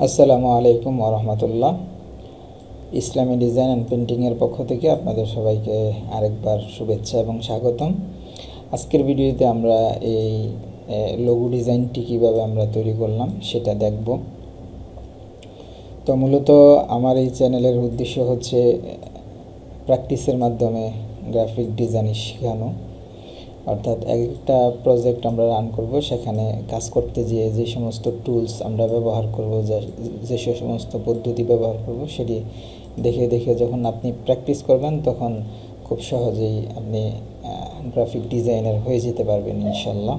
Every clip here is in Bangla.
আসসালামু আলাইকুম ওরহমতুল্লাহ। ইসলামী ডিজাইন অ্যান্ড পেন্টিংয়ের পক্ষ থেকে আপনাদের সবাইকে আরেকবার শুভেচ্ছা এবং স্বাগতম। আজকের ভিডিওতে আমরা এই লঘু ডিজাইনটি কীভাবে আমরা তৈরি করলাম সেটা দেখব। তো মূলত আমার এই চ্যানেলের উদ্দেশ্য হচ্ছে প্র্যাকটিসের মাধ্যমে গ্রাফিক ডিজাইন শেখানো। অর্থাৎ এক একটা প্রজেক্ট আমরা রান করব, সেখানে কাজ করতে গিয়ে যে সমস্ত টুলস আমরা ব্যবহার করব, যে সমস্ত পদ্ধতি ব্যবহার করব, সেটি দেখে দেখে যখন আপনি প্র্যাকটিস করবেন, তখন খুব সহজেই আপনি গ্রাফিক ডিজাইনার হয়ে যেতে পারবেন, ইনশাল্লাহ।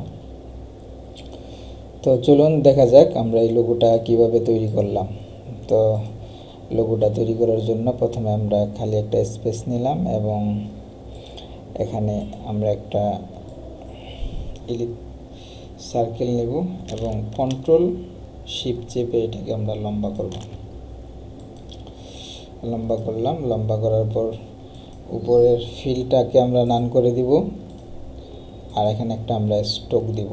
তো চলুন দেখা যাক আমরা এই লোগোটা কীভাবে তৈরি করলাম। তো লোগোটা তৈরি করার জন্য প্রথমে আমরা খালি একটা স্পেস নিলাম এবং এখানে আমরা একটা ইলিপ সার্কেল নেব এবং কন্ট্রোল শিপ চেপে এটাকে আমরা লম্বা করব। লম্বা করলাম, লম্বা করার পর উপরের ফিলটাকে আমরা নান করে দিব আর এখানে একটা আমরা স্টোক দিব।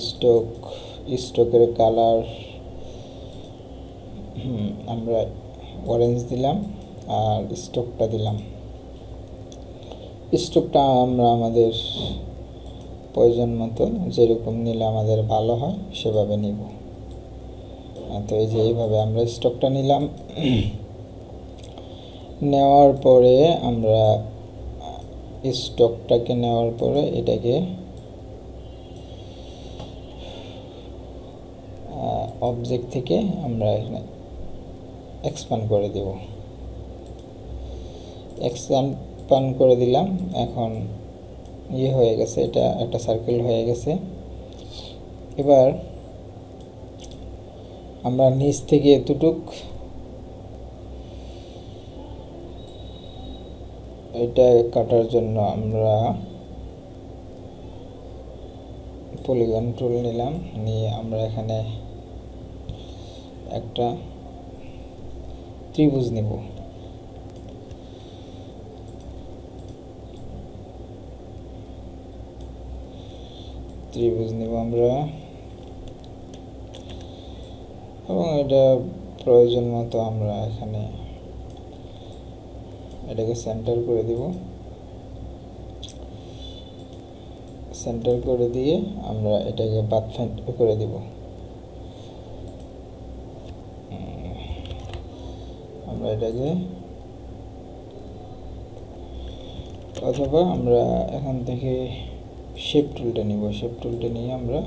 স্টোক স্টোকের কালার আমরা অরেঞ্জ দিলাম আর স্টোকটা দিলাম। স্টোকটা আমরা আমাদের প্রয়োজন মতো যেরকম নিলে আমাদের ভালো হয়, সেভাবে নিব। তো এই যে এইভাবে আমরা স্টকটা নিলাম। নেওয়ার পরে আমরা স্টকটাকে নেওয়ার পরে এটাকে অবজেক্ট থেকে আমরা এখানে এক্সপান্ড করে দেব। এক্সপান্ড করে দিলাম। এখন ইয়ে হয়ে গেছে, এটা একটা সার্কেল হয়ে গেছে। এবার আমরা নিচ থেকে এতটুক এটা কাটার জন্য আমরা পলিগন টুল নিলাম। নিয়ে আমরা এখানে একটা ত্রিভুজ নিব। ত্রিভুজ নিব আমরা। এবং এটা প্রয়োজন মতো আমরা এখানে এটাকে সেন্টার করে দিব। সেন্টার করে দিয়ে আমরা এটাকে বাদ করে দিব। আমরা এটাকে অথবা আমরা এখান থেকে শেপ টুলটা নিব। শেপ টুলটা নিয়ে আমরা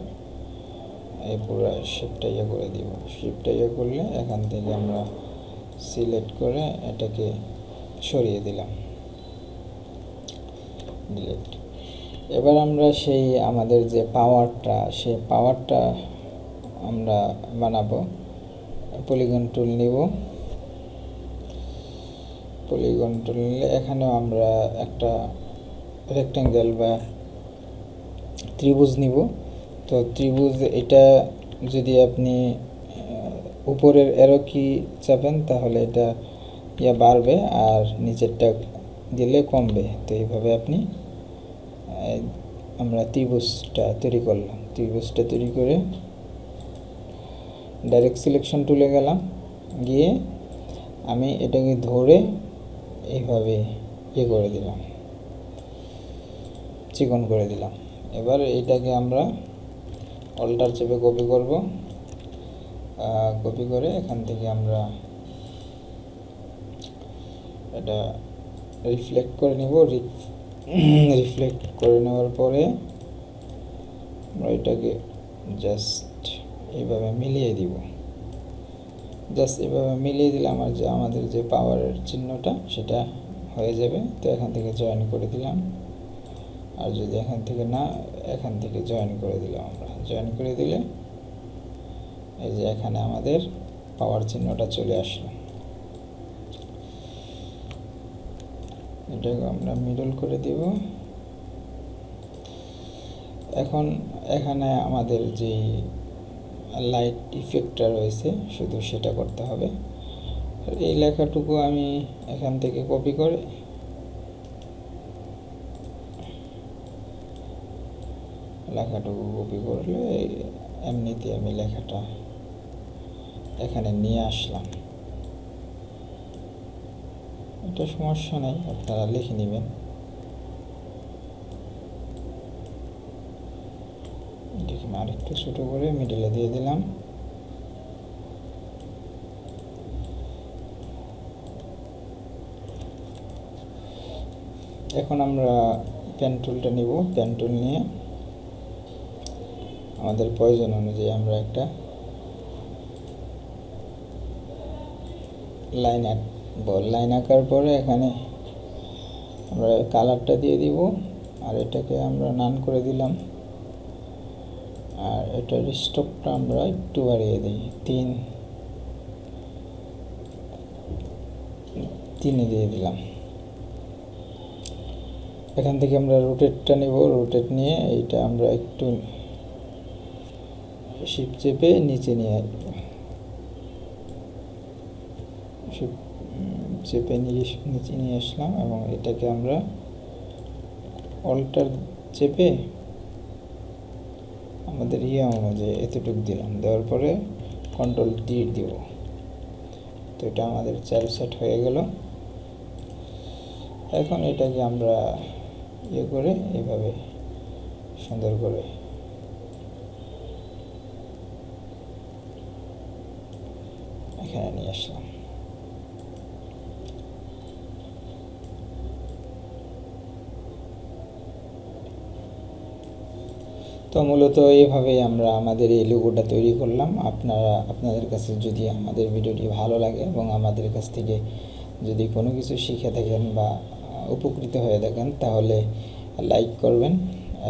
এই পুরো শেপটা ইয়ে করে দিব। শেপটা ইয়ে করলে এখান থেকে আমরা সিলেক্ট করে এটাকে সরিয়ে দিলাম। এবার আমরা সেই আমাদের যে পাওয়ারটা সেই পাওয়ারটা আমরা বানাবো। পলিগন টুল নিব। পলিগন টুল নিলে এখানেও আমরা একটা রেক্টেঙ্গেল বা ত্রিভুজ নিব। তো ত্রিভুজ, এটা যদি আপনি উপরের এরো কি চাপেন, তাহলে এটা ইয়া বাড়বে আর নিচেরটা দিলে কমবে। তো এইভাবে আপনি আমরা ত্রিভুজটা তৈরি করলাম। ত্রিভুজটা তৈরি করে ডাইরেক্ট সিলেকশন তুলে গেলাম। গিয়ে আমি এটাকে ধরে এইভাবে ইয়ে করে দিলাম। চিকন করে দিলাম। এবার এইটাকে আমরা অল্টার চেপে কপি করব। কপি করে এখান থেকে আমরা এটা রিফ্লেক্ট করে নেব। রিফ্লেক্ট করে নেওয়ার পরে আমরা এটাকে জাস্ট এইভাবে মিলিয়ে দিব। জাস্ট এভাবে মিলিয়ে দিলে আমার যে, আমাদের যে পাওয়ারের চিহ্নটা সেটা হয়ে যাবে। তো এখান থেকে জয়েন করে দিলাম। আর যদি এখান থেকে না, এখান থেকে জয়েন করে দিলাম আমরা। জয়েন করে দিলে এই যে এখানে আমাদের পাওয়ার চিহ্নটা চলে আসলো। এটাকে আমরা মিডল করে দিব। এখন এখানে আমাদের যে লাইট ইফেক্টটা রয়েছে, শুধু সেটা করতে হবে। এই লেখাটুকু আমি এখান থেকে কপি করে লেখাটুকু কপি করলে এমনিতে আমি লেখাটা এখানে নিয়ে আসলাম। এটা সমস্যা নাই, আপনারা লিখে নেবেন। আরেকটু ছোটো করে মিডিলে দিয়ে দিলাম। এখন আমরা পেন টুলটা নিব পেন টুল নিয়ে আমাদের প্রয়োজন অনুযায়ী আমরা একটা লাইন আঁকব লাইন আঁকার পরে এখানে আমরা কালারটা দিয়ে দিব, আর এটাকে আমরা নান করে দিলাম। আর এটার স্টকটা আমরা একটু বাড়িয়ে দিই, তিন, তিনে দিয়ে দিলাম। এখান থেকে আমরা রোটেটটা নেব রোটেট নিয়ে এইটা আমরা একটু শিপ চেপে নিচে নিয়ে আসব শিপ চেপে নিয়ে, নিচে নিয়ে আসলাম এবং এটাকে আমরা অল্টার চেপে আমাদের ইয়ে অনুযায়ী এতটুকু দিলাম। দেওয়ার পরে কন্ট্রোল ডি দিব। তো এটা আমাদের চার সেট হয়ে গেল। এখন এটাকে আমরা ইয়ে করে এইভাবে সুন্দর করে এখানে তো মূলত এইভাবেই আমরা আমাদের এই লোগোটা তৈরি করলাম। আপনারা, আপনাদের কাছে যদি আমাদের ভিডিওটি ভালো লাগে এবং আমাদের কাছ থেকে যদি কোনো কিছু শিখে থাকেন বা উপকৃত হয়ে থাকেন, তাহলে লাইক করবেন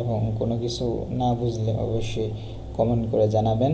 এবং কোনো কিছু না বুঝলে অবশ্যই কমেন্ট করে জানাবেন।